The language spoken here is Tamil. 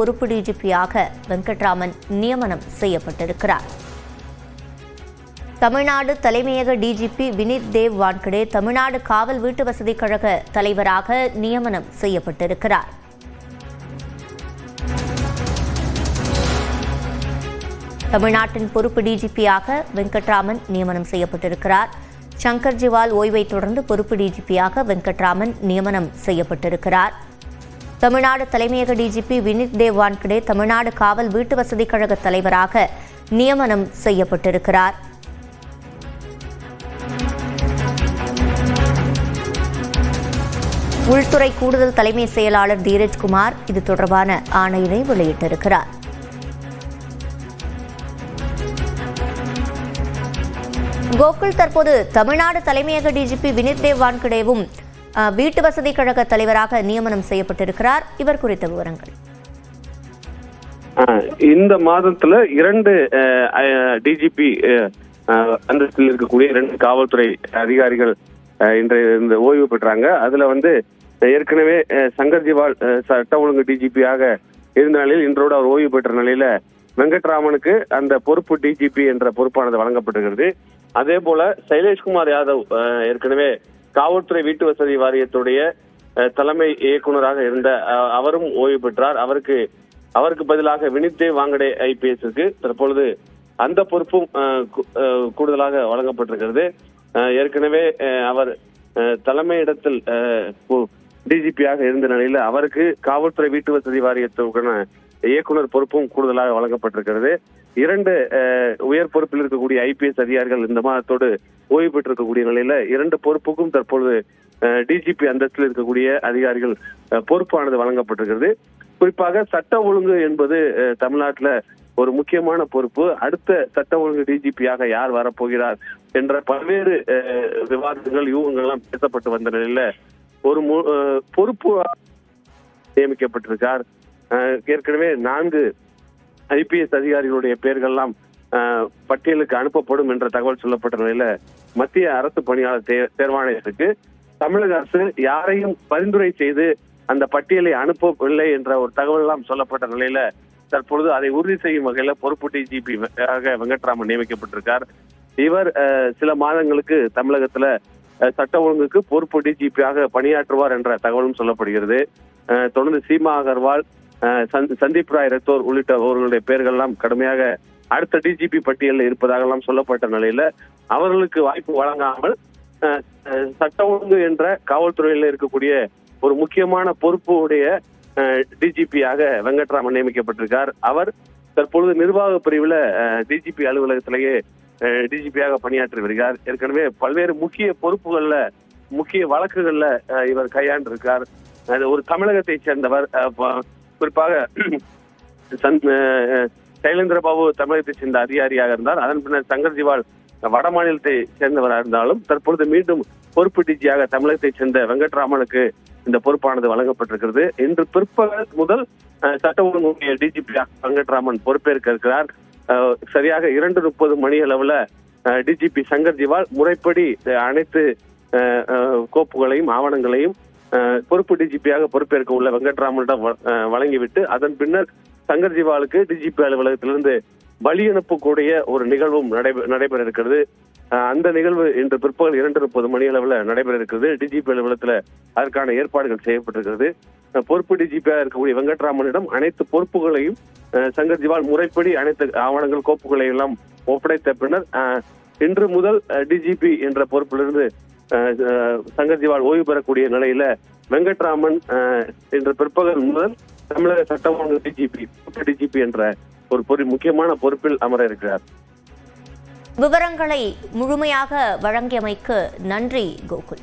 பொறுப்பு டிஜிபியாக வெங்கட்ராமன் நியமனம் செய்யப்பட்டிருக்கிறார். தமிழ்நாடு தலைமையக டிஜிபி வினித் தேவ் வான்கடே தமிழ்நாடு காவல் வீட்டு வசதி கழக தலைவராக நியமனம் செய்யப்பட்டிருக்கிறார். தமிழ்நாட்டின் பொறுப்பு டிஜிபியாக வெங்கட்ராமன் நியமனம் செய்யப்பட்டிருக்கிறார். சங்கர் ஜிவால் ஓய்வை தொடர்ந்து பொறுப்பு டிஜிபியாக வெங்கட்ராமன் நியமனம் செய்யப்பட்டிருக்கிறார். தமிழ்நாடு தலைமையக டிஜிபி வினித் தேவ் வான்கடே தமிழ்நாடு காவல் வீட்டு வசதி கழக தலைவராக நியமனம் செய்யப்பட்டிருக்கிறார். உள்துறை கூடுதல் தலைமை செயலாளர் தீரஜ்குமார் இது தொடர்பான ஆணையினை வெளியிட்டிருக்கிறார். கோகுல் தற்போது தமிழ்நாடு தலைமையக டிஜிபி வினித் தேவ் வான்கடேவும் வீட்டு வசதி கழக தலைவராக நியமனம் செய்யப்பட்டிருக்கிறார். இவர் குறித்த விவரங்கள். ஆஹ் இந்த மாதத்துல இரண்டு டிஜிபி அந்தஸ்தில் இருக்கக்கூடிய இரண்டு காவல்துறை அதிகாரிகள் இன்றைய இந்த ஓய்வு பெற்றாங்க. அதுல வந்து ஏற்கனவே சங்கர் ஜிவால் சட்ட ஒழுங்கு டிஜிபியாக இருந்த நிலையில் இன்றோடு அவர் ஓய்வு பெற்ற நிலையில வெங்கட்ராமனுக்கு அந்த பொறுப்பு டிஜிபி என்ற பொறுப்பானது வழங்கப்பட்டிருக்கிறது. அதே போல சைலேஷ்குமார் யாதவ் ஏற்கனவே காவல்துறை வீட்டு வசதி வாரியத்துடைய தலைமை இயக்குனராக இருந்த அவரும் ஓய்வு பெற்றார். அவருக்கு அவருக்கு பதிலாக வினித்தே வாங்கடே ஐபிஎஸ்க்கு தற்பொழுது அந்த பொறுப்பும் கூடுதலாக வழங்கப்பட்டிருக்கிறது. ஏற்கனவே அவர் தலைமையிடத்தில் டிஜிபியாக இருந்த நிலையில் அவருக்கு காவல்துறை வீட்டு வசதி வாரியத்துக்கான இயக்குனர் பொறுப்பும் கூடுதலாக வழங்கப்பட்டிருக்கிறது. இரண்டு உயர் பொறுப்பில் இருக்கக்கூடிய ஐபிஎஸ் அதிகாரிகள் இந்த மாதத்தோடு ஓய்வு பெற்றிருக்கக்கூடிய நிலையில இரண்டு பொறுப்புக்கும் தற்பொழுது டிஜிபி அந்தஸ்தில் இருக்கக்கூடிய அதிகாரிகள் பொறுப்பானது வழங்கப்பட்டிருக்கிறது. குறிப்பாக சட்ட ஒழுங்கு என்பது தமிழ்நாட்டில் ஒரு முக்கியமான பொறுப்பு. அடுத்த சட்ட ஒழுங்கு டிஜிபியாக யார் வரப்போகிறார் என்ற பல்வேறு விவாதங்கள் யூகங்கள்லாம் பேசப்பட்டு வந்த நிலையில ஒரு மு- பொறுப்பு நியமிக்கப்பட்டிருக்கார். ஏற்கனவே நான்கு ஐபிஎஸ் அதிகாரிகளுடைய பெயர்கள்லாம் பட்டியலுக்கு அனுப்பப்படும் என்ற தகவல் சொல்லப்பட்ட நிலையில மத்திய அரசு பணியாளர் தே- தேர்வாணையத்துக்கு தமிழக அரசு யாரையும் பரிந்துரை செய்து அந்த பட்டியலை அனுப்பவில்லை என்ற ஒரு தகவல் எல்லாம் சொல்லப்பட்ட நிலையில தற்பொழுது அதை உறுதி செய்யும் வகையில பொறுப்பு டிஜிபி வெங்கட்ராமன் நியமிக்கப்பட்டிருக்கார். இவர் சில மாதங்களுக்கு தமிழகத்துல சட்ட ஒழுங்குக்கு பொறுப்பு டிஜிபியாக பணியாற்றுவார் என்ற தகவலும் சொல்லப்படுகிறது. தொடர்ந்து சீமா அகர்வால் சந்தீப் ராய் ரத்தோர் உள்ளிட்ட அவர்களுடைய பெயர்கள் எல்லாம் கடுமையாக அடுத்த டிஜிபி பட்டியலில் இருப்பதாக எல்லாம் சொல்லப்பட்ட நிலையில அவர்களுக்கு வாய்ப்பு வழங்காமல் சட்ட ஒழுங்கு என்ற காவல்துறையில் இருக்கக்கூடிய ஒரு முக்கியமான பொறுப்பு உடைய டிஜிபியாக வெங்கட்ராமன் நியமிக்கப்பட்டிருக்கார். அவர் தற்பொழுது நிர்வாக பிரிவுல டிஜிபி அலுவலகத்திலேயே டிஜிபியாக பணியாற்றி வருகிறார். ஏற்கனவே பல்வேறு முக்கிய பொறுப்புகள்ல முக்கிய வழக்குகள்ல இவர் கையாண்டிருக்கார். அது ஒரு தமிழகத்தை சேர்ந்தவர் குறிப்பாக சந்த்- தமிழகத்தை சேர்ந்த அதிகாரியாக இருந்தார். அதன் பின்னர் சங்கர் ஜிவால் வட மாநிலத்தை சேர்ந்தவராக இருந்தாலும் தற்பொழுது மீண்டும் பொறுப்பு டிஜியாக தமிழகத்தை சேர்ந்த வெங்கட்ராமனுக்கு இந்த பொறுப்பானது வழங்கப்பட்டிருக்கிறது. இன்று பிற்பகல் முதல் சட்ட ஒழுங்கு டிஜிபி வெங்கட்ராமன் பொறுப்பேற்க இருக்கிறார் அஹ், சரியாக இரண்டு முப்பது மணி அளவுல டிஜிபி சங்கர் ஜிவால் முறைப்படி அனைத்து கோப்புகளையும் ஆவணங்களையும் பொறுப்பு டிஜிபியாக பொறுப்பேற்க உள்ள வெங்கட்ராமனிடம் வ- வழங்கிவிட்டு அதன் பின்னர் சங்கர் ஜிவாலுக்கு டிஜிபி அலுவலகத்திலிருந்து பலி அனுப்பக்கூடிய ஒரு நிகழ்வும் நடைபெ- நடைபெற இருக்கிறது அந்த நிகழ்வு இன்று பிற்பகல் இரண்டு முப்பது மணி அளவில் நடைபெற இருக்கிறது டிஜிபி அலுவலகத்தில் அதற்கான ஏற்பாடுகள் செய்யப்பட்டிருக்கிறது. பொறுப்பு டிஜிபியாக இருக்கக்கூடிய வெங்கட்ராமனிடம் அனைத்து பொறுப்புகளையும் சங்கர் ஜிவால் முறைப்படி அனைத்து ஆவணங்கள் கோப்புகளை எல்லாம் ஒப்படைத்த பின்னர் இன்று முதல் டிஜிபி என்ற பொறுப்பிலிருந்து சங்கர் ஜிவால் ஓய்வு பெறக்கூடிய நிலையில வெங்கட்ராமன் அஹ், பிற்பகல் முதல் தமிழக சட்டம் டிஜிபி டிஜிபி என்ற ஒரு பொறி முக்கியமான பொறுப்பில் அமர இருக்கிறார். விவரங்களை முழுமையாக வழங்கியமைக்கு நன்றி கோகுல்.